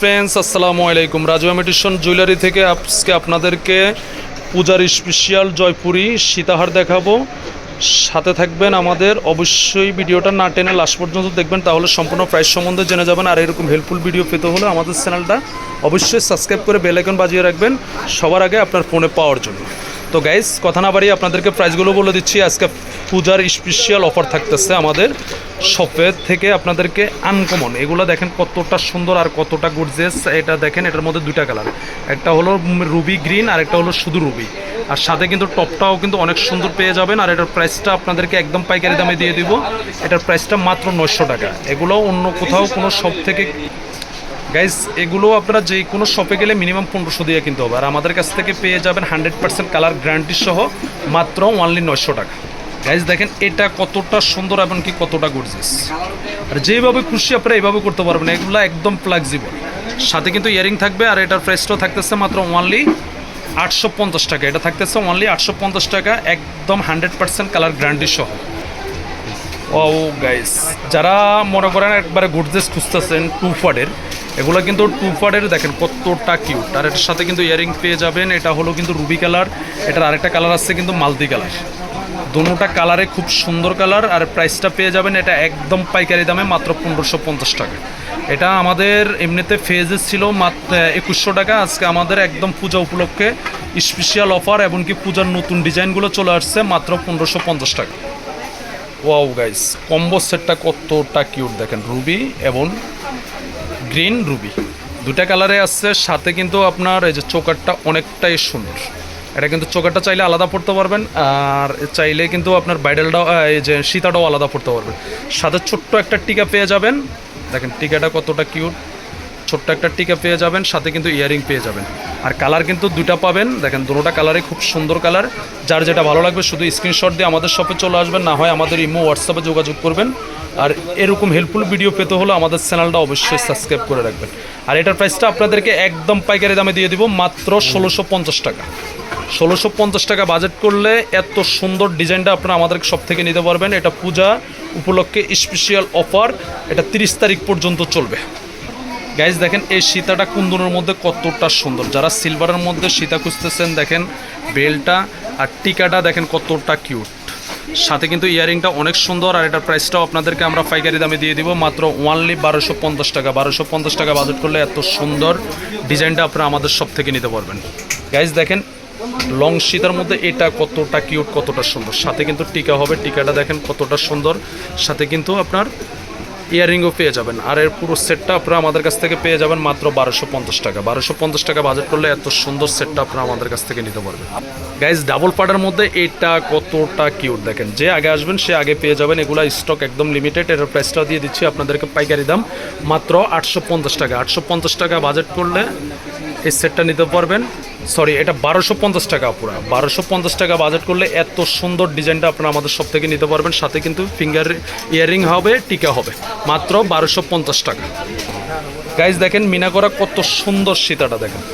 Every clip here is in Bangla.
ফ্রেন্ডস আসসালামু আলাইকুম। রাজু মেডিসন জুয়েলারি থেকে আজকে আপনাদেরকে পূজার স্পেশিয়াল জয়পুরি সীতাহার দেখাবো। সাথে থাকবেন আমাদের। অবশ্যই ভিডিওটা না টেনে লাস্ট পর্যন্ত দেখবেন, তাহলে সম্পূর্ণ প্রাইস সম্বন্ধে জেনে যাবেন। আর এরকম হেল্পফুল ভিডিও পেতে হলে আমাদের চ্যানেলটা অবশ্যই সাবস্ক্রাইব করে বেলাইকন বাজিয়ে রাখবেন। সবার আগে আপনার ফোনে পাওয়ার জন্য। তো গাইস কথা না বাড়িয়ে আপনাদেরকে প্রাইসগুলো বলে দিচ্ছি। আজকে পূজার স্পেশাল অফার থাকতেছে আমাদের শপের থেকে আপনাদেরকে আনকমন এগুলো দেখেন কতটা সুন্দর আর কতটা গুডজেস এটা দেখেন, এটার মধ্যে দুইটা কালার একটা হলো রুবি গ্রিন আর একটা হলো শুধু রুবি আর সাথে কিন্তু টপটাও কিন্তু অনেক সুন্দর পেয়ে যাবেন। আর এটার প্রাইসটা আপনাদেরকে একদম পাইকারি দামে দিয়ে দিব। এটার প্রাইসটা মাত্র নয়শো টাকা। এগুলো অন্য কোথাও কোনো শপ থেকে গাইস এগুলো আপনারা যে কোনো শপে গেলে মিনিমাম পনেরোশো দিয়ে কিনতে হবে। আর আমাদের কাছ থেকে পেয়ে যাবেন হান্ড্রেড পার্সেন্ট কালার গ্যারান্টি সহ মাত্র অনলি নয়শো টাকা। গাইজ দেখেন এটা কতটা সুন্দর এবং কি কতটা গর্জিয়াস আর যেভাবে খুশি আপনারা এইভাবে করতে পারবেন এগুলো একদম ফ্লেক্সিবল সাথে কিন্তু ইয়ারিং থাকবে আর এটার প্রাইসটাও থাকতেছে মাত্র অনলি আটশো পঞ্চাশ টাকা। এটা থাকতেছে অনলি আটশো পঞ্চাশ টাকা, একদম হান্ড্রেড পার্সেন্ট কালার গ্যারান্টি সহ। ও গাইস যারা মনে করেন একবারে গুডজেস খুঁজতেছেন টু ফাডের এগুলো কিন্তু টু ফাডের দেখেন কতটা কিউট আর এটার সাথে কিন্তু ইয়ারিং পেয়ে যাবেন। এটা হলো কিন্তু রুবি কালার এটার আরেকটা কালার আছে কিন্তু মালতি কালার দুটোটা কালারে খুব সুন্দর কালার আর প্রাইসটা পেয়ে যাবেন এটা একদম পাইকারি দামে মাত্র পনেরোশো পঞ্চাশ টাকা। এটা আমাদের এমনিতে ফেজেস ছিল মাত্র একুশশো টাকা। আজকে আমাদের একদম পূজা উপলক্ষে স্পেশাল অফার এমনকি পূজার নতুন ডিজাইনগুলো চলে আসছে মাত্র পনেরোশো পঞ্চাশ টাকা। ওয়াও গাইস কম্বো সেটটা কতটা কিউট দেখেন রুবি এবং গ্রিন রুবি দুটা কালারে আসছে সাথে কিন্তু আপনার এই যে চোকারটা অনেকটাই সুন্দর। এটা কিন্তু চোকারটা চাইলে আলাদা পড়তে পারবেন, আর চাইলে কিন্তু আপনার বাইডেলটাও এই যে সীতাটাও আলাদা পড়তে পারবেন। সাথে ছোট্ট একটা টিকা পেয়ে যাবেন। দেখেন, টিকাটা কতটা কিউট ছোট্ট একটা টিকা পেয়ে যাবেন, সাথে কিন্তু ইয়ারিং পেয়ে যাবেন। আর কালার কিন্তু দুটা পাবেন। দেখেন, দুটোটা কালারে খুব সুন্দর কালার যার যেটা ভালো লাগবে, শুধু স্ক্রিনশট দিয়ে আমাদের শপে চলে আসবেন। না হয় আমাদের ইমো হোয়াটসঅ্যাপে যোগাযোগ করবেন। আর এরকম হেল্পফুল ভিডিও পেতে হলে আমাদের চ্যানেলটা অবশ্যই সাবস্ক্রাইব করে রাখবেন। আর এটার প্রাইসটা আপনাদেরকে একদম পাইকারি দামে দিয়ে দিব, মাত্র ষোলোশো পঞ্চাশ টাকা। ষোলোশো পঞ্চাশ টাকা বাজেট করলে এত সুন্দর ডিজাইনটা আপনারা আমাদের সব থেকে নিতে পারবেন। এটা পূজা উপলক্ষে স্পেশাল অফার এটা তিরিশ তারিখ পর্যন্ত চলবে। গাইজ দেখেন এই সীতাটা কুন্দনের মধ্যে কতটা সুন্দর। যারা সিলভারের মধ্যে সীতা খুঁজতেছেন, দেখেন বেলটা আর টিকাটা দেখেন কতটা কিউট সাথে কিন্তু ইয়ারিংটা অনেক সুন্দর, আর এটার প্রাইসটাও আপনাদেরকে আমরা পাইকারি দামে দিয়ে দিব, মাত্র ওয়ানলি বারোশো পঞ্চাশ টাকা। বারোশো পঞ্চাশ টাকা বাজেট করলে এত সুন্দর ডিজাইনটা আপনারা আমাদের সব থেকে নিতে পারবেন। গাইজ দেখেন লং সীতার মধ্যে এটা কতটা কিউট কতটা সুন্দর। সাথে কিন্তু টিকা হবে, টিকাটা দেখেন কতটা সুন্দর। সাথে কিন্তু আপনার ইয়াররিংও পেয়ে যাবেন। আর এর পুরো সেটটা আপনারা আমাদের কাছ থেকে পেয়ে যাবেন মাত্র বারোশো পঞ্চাশ টাকা। বারোশো পঞ্চাশ টাকা বাজেট করলে এত সুন্দর সেটটা আপনারা আমাদের কাছ থেকে নিতে পারবেন। গাইজ ডাবল পাটার মধ্যে এটা কতটা কিউট দেখেন। যে আগে আসবেন, সে আগে পেয়ে যাবেন। এগুলা স্টক একদম লিমিটেড এটার প্রাইসটা দিয়ে দিচ্ছি আপনাদেরকে পাইকারি দাম। মাত্র আটশো পঞ্চাশ টাকা। আটশো পঞ্চাশ টাকা বাজেট করলে এই সেটটা নিতে পারবেন। সরি এটা বারোশো পঞ্চাশ টাকা পুরো। বারোশো পঞ্চাশ টাকা বাজেট করলে এত সুন্দর ডিজাইনটা আপনারা আমাদের সব থেকে নিতে পারবেন। সাথে কিন্তু ফিঙ্গার ইয়ারিং হবে, টিকা হবে। মাত্র বারোশো পঞ্চাশ টাকা। গাইজ দেখেন মিনা করা কত সুন্দর সীতাটা দেখেন।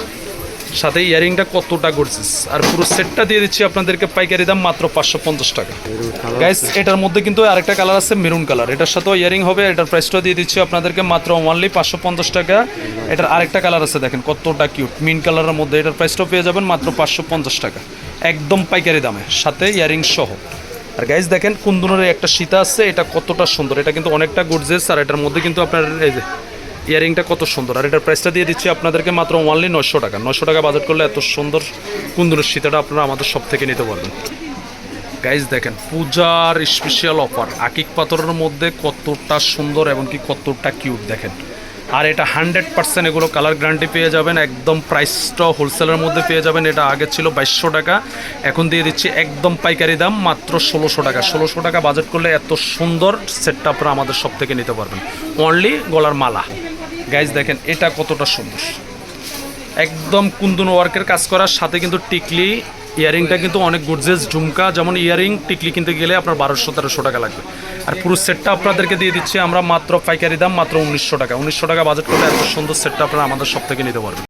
সাথে ইয়ারিংটা কতটা গর্জিস আর পুরো সেটটা দিয়ে দিচ্ছি আপনাদেরকে পাইকারি দাম মাত্র পাঁচশো পঞ্চাশ টাকা। গাইস এটার মধ্যে কিন্তু আরেকটা কালার আছে মেরুন কালার এটার সাথেও ইয়ারিং হবে, এটার প্রাইসটা দিয়ে দিচ্ছি আপনাদেরকে মাত্র ওনলি পাঁচশো পঞ্চাশ টাকা। এটার আরেকটা কালার আছে দেখেন, কতটা কিউট মিন কালারের মধ্যে এটার প্রাইসটাও পেয়ে যাবেন মাত্র পাঁচশো পঞ্চাশ টাকা। একদম পাইকারি দামে, সাথে ইয়ারিং সহ। আর গাইজ দেখেন কুন্দনের একটা সীতা আছে, এটা কতটা সুন্দর। এটা কিন্তু অনেকটা গুডজেস আর এটার মধ্যে কিন্তু আপনার এই যে ইয়ারিংটা কত সুন্দর। আর এটার প্রাইসটা দিয়ে দিচ্ছি আপনাদেরকে মাত্র ওনলি নশো টাকা। নশো টাকা বাজেট করলে এত সুন্দর কুন্দনের সীতাটা আপনারা আমাদের সব থেকে নিতে পারবেন। গাইজ দেখেন, পূজার স্পেশাল অফার আকিক পাথরের মধ্যে কতটা সুন্দর এবং কি কতটা কিউট দেখেন। আর এটা হান্ড্রেড পার্সেন্ট এগুলো কালার গ্যারান্টি পেয়ে যাবেন, একদম প্রাইসটা হোলসেলের মধ্যে পেয়ে যাবেন। এটা আগে ছিল বাইশশো টাকা, এখন দিয়ে দিচ্ছি একদম পাইকারি দাম মাত্র ষোলোশো টাকা। ষোলোশো টাকা বাজেট করলে এত সুন্দর সেটটা আপনারা আমাদের সব থেকে নিতে পারবেন। অনলি গলার মালা। গাইজ দেখেন এটা কতটা সুন্দর। একদম কুন্দন ওয়ার্কের কাজ করার সাথে কিন্তু টিকলি ইয়ারিংটা কিন্তু অনেক গুডজেস ঝুমকা, যেমন ইয়ারিং টিকলি কিনতে গেলে আপনার বারোশো, তেরোশো টাকা লাগবে। আর পুরো সেটটা আপনাদেরকে দিয়ে দিচ্ছি আমরা মাত্র পাইকারি দাম মাত্র উনিশশো টাকা। উনিশশো টাকা বাজেট করলে এত সুন্দর সেটটা আপনারা আমাদের সব থেকে নিতে পারবেন।